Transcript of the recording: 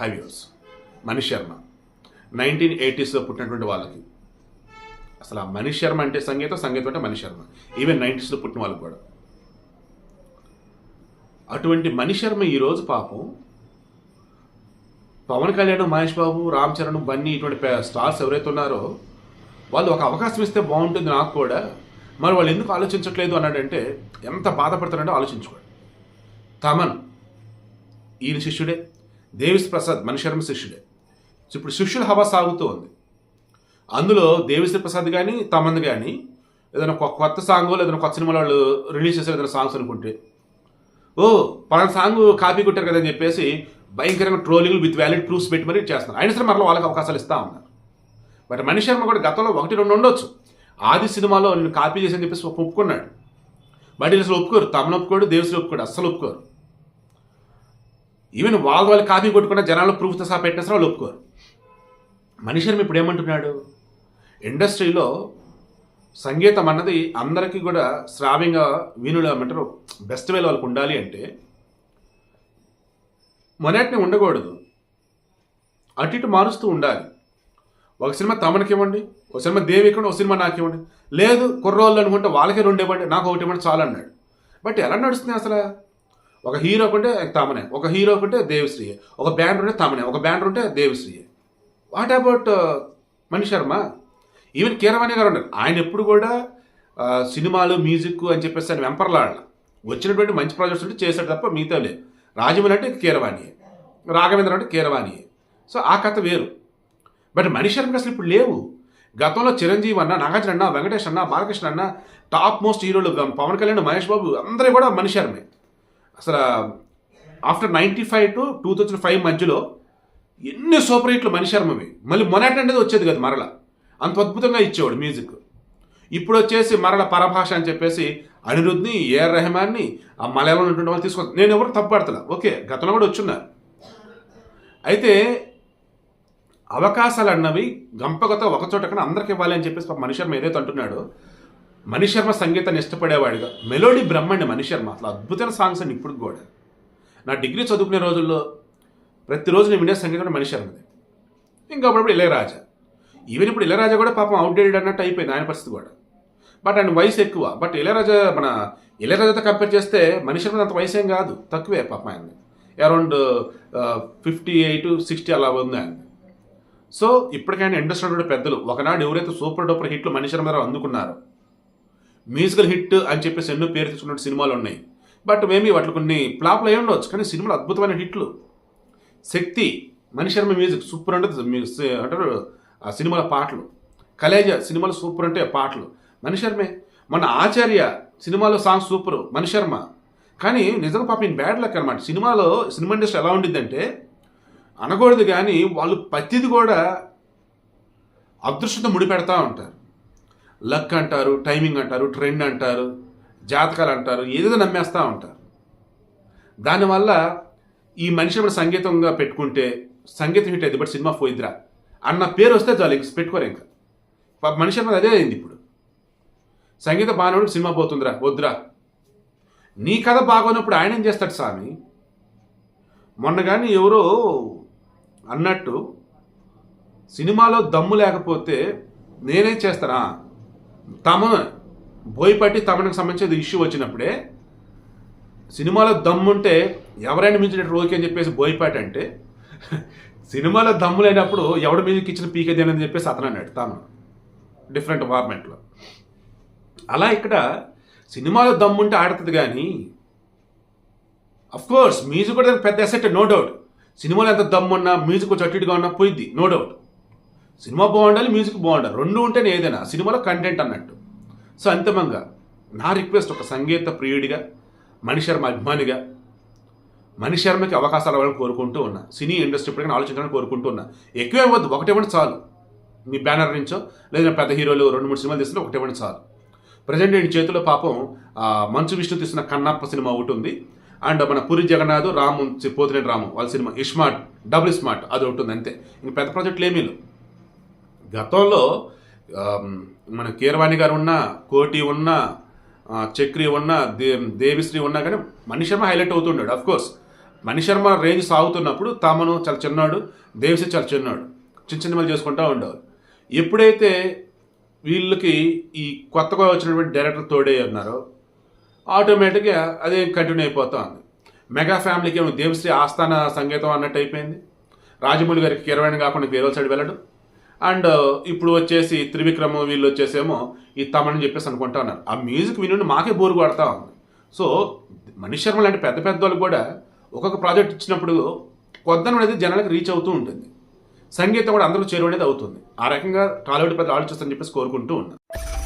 హైవ్యూస్ Manish Sharma. Nineteen ఎయిటీస్లో పుట్టినటువంటి వాళ్ళకి. అసలు ఆ మనీష్ శర్మ అంటే సంగీతం సంగీతం అంటే మనీష్ శర్మ. ఈవెన్ నైంటీస్లో పుట్టిన వాళ్ళకి కూడా. అటువంటి మనీష్ శర్మ ఈరోజు పాపం పవన్ కళ్యాణ్ మహేష్ బాబు రామ్ చరణ్ బన్నీ ఇటువంటి స్టార్స్ ఎవరైతే ఉన్నారో వాళ్ళు ఒక అవకాశం ఇస్తే బాగుంటుంది నాకు కూడా. మరి వాళ్ళు ఎందుకు ఆలోచించట్లేదు అన్నాడంటే ఎంత బాధపడతారంటే ఆలోచించుకోండి. తమన్ ఈయన శిష్యుడే. దేవిస్ ప్రసాద్ మణిశర్మ శిష్యుడే. ఇప్పుడు శిష్యుల హవా సాగుతూ ఉంది. అందులో దేవిశ్రీ ప్రసాద్ కానీ తమంది కానీ ఏదైనా కొత్త సాంగ్ ఏదైనా కొత్త సినిమాలో వాళ్ళు రిలీజ్ చేసే ఏదైనా సాంగ్స్ అనుకుంటే ఓ పలానా సాంగ్ కాపీ కొట్టారు కదా అని చెప్పేసి భయంకరంగా ట్రోలింగ్ విత్ వ్యాలిడ్ ప్రూఫ్స్ పెట్టి మరీ చేస్తున్నారు. అయినా సరే మరలా వాళ్ళకి అవకాశాలు ఇస్తా ఉన్నారు. బట్ మణి శర్మ కూడా గతంలో ఒకటి రెండు ఉండొచ్చు. ఆది సినిమాలో నేను కాపీ చేసి అని చెప్పేసి ఒప్పుకున్నాడు. బట్ వీళ్ళు అసలు ఒప్పుకోరు. తమను ఒప్పుకోడు దేవశ్రీ ఒప్పుకోడు అస్సలు ఒప్పుకోరు. ఈవెన్ వాళ్ళ వాళ్ళు కాపీ కొట్టుకున్న జనాలు ప్రూఫ్తో సహా పెట్టేసిన వాళ్ళు ఒప్పుకోరు. మనిషి ఇప్పుడు ఏమంటున్నాడు? ఇండస్ట్రీలో సంగీతం అన్నది అందరికీ కూడా శ్రావ్యంగా వీణులు ఏమంటారు? బెస్ట్ వేలు వాళ్ళకు ఉండాలి అంటే మొన్నటిని ఉండకూడదు. అటు ఇటు మారుస్తూ ఉండాలి. ఒక సినిమా తమనికి ఇవ్వండి ఒక సినిమా దేవి ఇవ్వండి ఒక సినిమా నాకు ఇవ్వండి లేదు కుర్రోళ్ళు అనుకుంటే వాళ్ళకే రెండు ఇవ్వండి నాకు ఒకటి ఇవ్వండి చాలు అన్నాడు. బట్ ఎలా నడుస్తుంది అసలు? ఒక హీరో ఉంటే తమనే ఒక హీరో ఉంటే దేవిశ్రీ ఒక బ్యాండ్ ఉంటే తమనే ఒక బ్యాండ్ ఉంటే Devisri what about Mani Sharma? Even Keeravani garu ఉన్నారు. ఆయన ఎప్పుడు కూడా సినిమాలు మ్యూజిక్ అని చెప్పేసి ఆయన వెంపర్లాడాల. వచ్చినటువంటి మంచి ప్రాజెక్ట్స్ ఉంటే చేశాడు తప్ప మిగతా లేదు. రాజమౌళి అంటే కీరవాణి రాఘవేంద్ర అంటే కీరవాణి సో ఆ కథ వేరు. బట్ మణి శర్మకి అసలు ఇప్పుడు లేవు. గతంలో చిరంజీవి అన్న నాగార్జున అన్న వెంకటేష్ అన్న బాలకృష్ణ అన్న టాప్ మోస్ట్ హీరోలు పవన్ కళ్యాణ్ మహేష్ బాబు అందరూ కూడా మణి శర్మే. అసలు after ninety five to two thousand five మధ్యలో ఎన్ని సూపర్ హిట్లు మణి మళ్ళీ మొనాటి అనేది వచ్చేది కదా మరల. అంత అద్భుతంగా ఇచ్చేవాడు మ్యూజిక్. ఇప్పుడు వచ్చేసి మరల పరభాష అని చెప్పేసి అనిరుద్ని ఏఆర్ రెహమాన్ని ఆ మలయాళంలో ఉన్నటువంటి వాళ్ళు తీసుకొస్తారు. నేను ఎవరు తప్పు పడతలే? ఓకే గతంలో కూడా వచ్చున్నారు అయితే అవకాశాలు అన్నవి గంపగత ఒక చోట కన్నా అందరికి ఇవ్వాలి అని చెప్పేసి మనిషి ఏదైతే అంటున్నాడో మణిశర్మ సంగీతాన్ని ఇష్టపడేవాడిగా. మెలోడీ బ్రహ్మండి మణిశర్మ. అసలు అద్భుతమైన సాంగ్స్ అండి ఇప్పుడు కూడా. నా డిగ్రీ చదువుకునే రోజుల్లో ప్రతిరోజు నేను వినే సంగీతం మణిశర్మది. ఇంకా అప్పుడప్పుడు ఇళయరాజా. ఈవెన్ ఇప్పుడు ఇళయరాజా కూడా పాపం అవుట్డేటెడ్ అన్నట్టు అయిపోయింది ఆయన పరిస్థితి కూడా. బట్ ఆయన వయసు ఎక్కువ. బట్ ఇళయరాజా మన ఇళయరాజాతో కంపేర్ చేస్తే మనిషి అంత వయసు ఏం కాదు. తక్కువే పాపం ఆయన అరౌండ్ ఫిఫ్టీ ఎయిట్ సిక్స్టీ అలా ఉంది ఆయన. సో ఇప్పటికైనా ఇండస్ట్రీ కూడా పెద్దలు ఒకనాడు ఎవరైతే సూపర్ డూపర్ హిట్లు మనిషి మీద అందుకున్నారో మ్యూజికల్ హిట్ అని చెప్పేసి ఎన్నో పేరు తెచ్చుకున్న సినిమాలు ఉన్నాయి. బట్ మేబీ వాటిలో కొన్ని ఫ్లాప్లు అయి ఉండవచ్చు కానీ సినిమాలు అద్భుతమైన హిట్లు. శక్తి మణిశర్మ మ్యూజిక్ సూపర్ అంటే అంటారు ఆ సినిమాల పాటలు. కలేజ సినిమాలు సూపర్ అంటే పాటలు. మణిశర్మే మన ఆచార్య సినిమాలో సాంగ్ సూపర్ మణిశర్మ కానీ నిజంగా పాప ఈయన బ్యాడ్ లక్ అనమాట సినిమాలో సినిమా ఇండస్ట్రీ ఎలా ఉండిద్దంటే అనకూడదు కానీ వాళ్ళు ప్రతిది కూడా అదృష్టంతో ముడిపెడతా ఉంటారు. లక్ అంటారు టైమింగ్ అంటారు ట్రెండ్ అంటారు జాతకాలు అంటారు ఏదేదో నమ్మేస్తూ ఉంటారు. దానివల్ల ఈ మనిషి మన సంగీతంగా పెట్టుకుంటే సంగీతం హిట్ అయింది బట్ సినిమా పోయిద్రా అన్న పేరు వస్తే చాలు ఇంక పెట్టుకోరు ఇంకా. మనిషి అన్నది అదే అయింది ఇప్పుడు. సంగీత బాగానే సినిమా పోతుందిరా వద్దురా. నీ కథ బాగోనప్పుడు ఆయన ఏం చేస్తాడు స్వామి? మొన్న కానీ ఎవరో అన్నట్టు సినిమాలో దమ్ము లేకపోతే నేనేం చేస్తానా? తమను బోయపట్టి తమనకు సంబంధించిన ఇష్యూ వచ్చినప్పుడే సినిమాలో దమ్ముంటే ఎవరైనా మించినట్టు ఓకే అని చెప్పేసి బోయపాటి అంటే సినిమాలో దమ్ము లేనప్పుడు ఎవడ మీదకి ఇచ్చిన పీకేది అని చెప్పేసి అతను అన్నాడు తాను. డిఫరెంట్ వార్మెంట్లో అలా ఇక్కడ సినిమాలో దమ్ముంటే ఆడుతుంది కానీ అఫ్కోర్స్ మ్యూజిక్ కూడా పెద్ద అసెట్ నో డౌట్ సినిమాలో ఎంత దమ్మున్నా మ్యూజిక్ కొంచెం అటు ఇటుగా ఉన్నా పోయిద్ది నో డౌట్ సినిమా బాగుండాలి మ్యూజిక్ బాగుండాలి. రెండు ఉంటేనే ఏదైనా సినిమాలో కంటెంట్ అన్నట్టు. సో అంతిమంగా నా రిక్వెస్ట్ ఒక సంగీత ప్రియుడిగా మణిశర్మ అభిమానిగా మణిశర్మకి అవకాశాలు ఇవ్వాలని కోరుకుంటూ ఉన్నా సినీ ఇండస్ట్రీ ఇప్పటికైనా ఆలోచించాలని కోరుకుంటూ ఉన్నా ఎక్కువ ఇవ్వద్దు ఒకటేమంటే చాలు. మీ బ్యానర్ నుంచో లేదా పెద్ద హీరోలు రెండు మూడు సినిమాలు తీస్తే ఒకటేమంటే చాలు. ప్రజెంట్ నేను చేతిలో పాపం మంచు విష్ణు తీసిన కన్నప్ప సినిమా ఒకటి ఉంది. అండ్ మన పూరి జగన్నాథ్ రాము పోతినేని రాము వాళ్ళ సినిమా ఇస్మార్ట్ డబుల్ స్మార్ట్ అది ఒకటి ఉంది అంతే. ఇంక పెద్ద ప్రాజెక్టులు ఏమీ లేవు. గతంలో మన కీరవాణి గారు ఉన్న కోటి ఉన్న చక్రి ఉన్న దే దేవిశ్రీ ఉన్నా కానీ మణిశర్మ హైలైట్ అవుతున్నాడు అఫ్ కోర్స్ మణిశర్మ రేంజ్ సాగుతున్నప్పుడు తామను చాలా చిన్నాడు దేవిశ్రీ చాలా చిన్నాడు. చిన్న చిన్నలు చేసుకుంటూ ఉండేవారు ఎప్పుడైతే వీళ్ళకి ఈ కొత్తగా వచ్చినటువంటి డైరెక్టర్ తోడే ఉన్నారో ఆటోమేటిక్గా అదే కంటిన్యూ అయిపోతా ఉంది. మెగా ఫ్యామిలీకి ఏమో దేవశ్రీ ఆస్థాన సంగీతం అన్నట్టు అయిపోయింది. రాజమౌళి గారికి కిరవాణి కాకుండా వేరే సైడ్ వెళ్ళడం. అండ్ ఇప్పుడు వచ్చేసి త్రివిక్రమ్ వీళ్ళు వచ్చేసేమో ఈ తమని చెప్పేసి అనుకుంటా ఉన్నారు. ఆ మ్యూజిక్ వినుండి మాకే బోరు కొడతా ఉంది. సో మణి శర్మ లాంటి పెద్ద పెద్ద వాళ్ళు కూడా ఒక్కొక్క ప్రాజెక్ట్ ఇచ్చినప్పుడు కొద్దనం అనేది జనాలకు రీచ్ అవుతూ ఉంటుంది. సంగీతం కూడా అందరూ చేరువనేది అవుతుంది. ఆ రకంగా టాలీవుడ్ పెద్ద ఆలోచిస్తని చెప్పేసి కోరుకుంటూ ఉన్నాను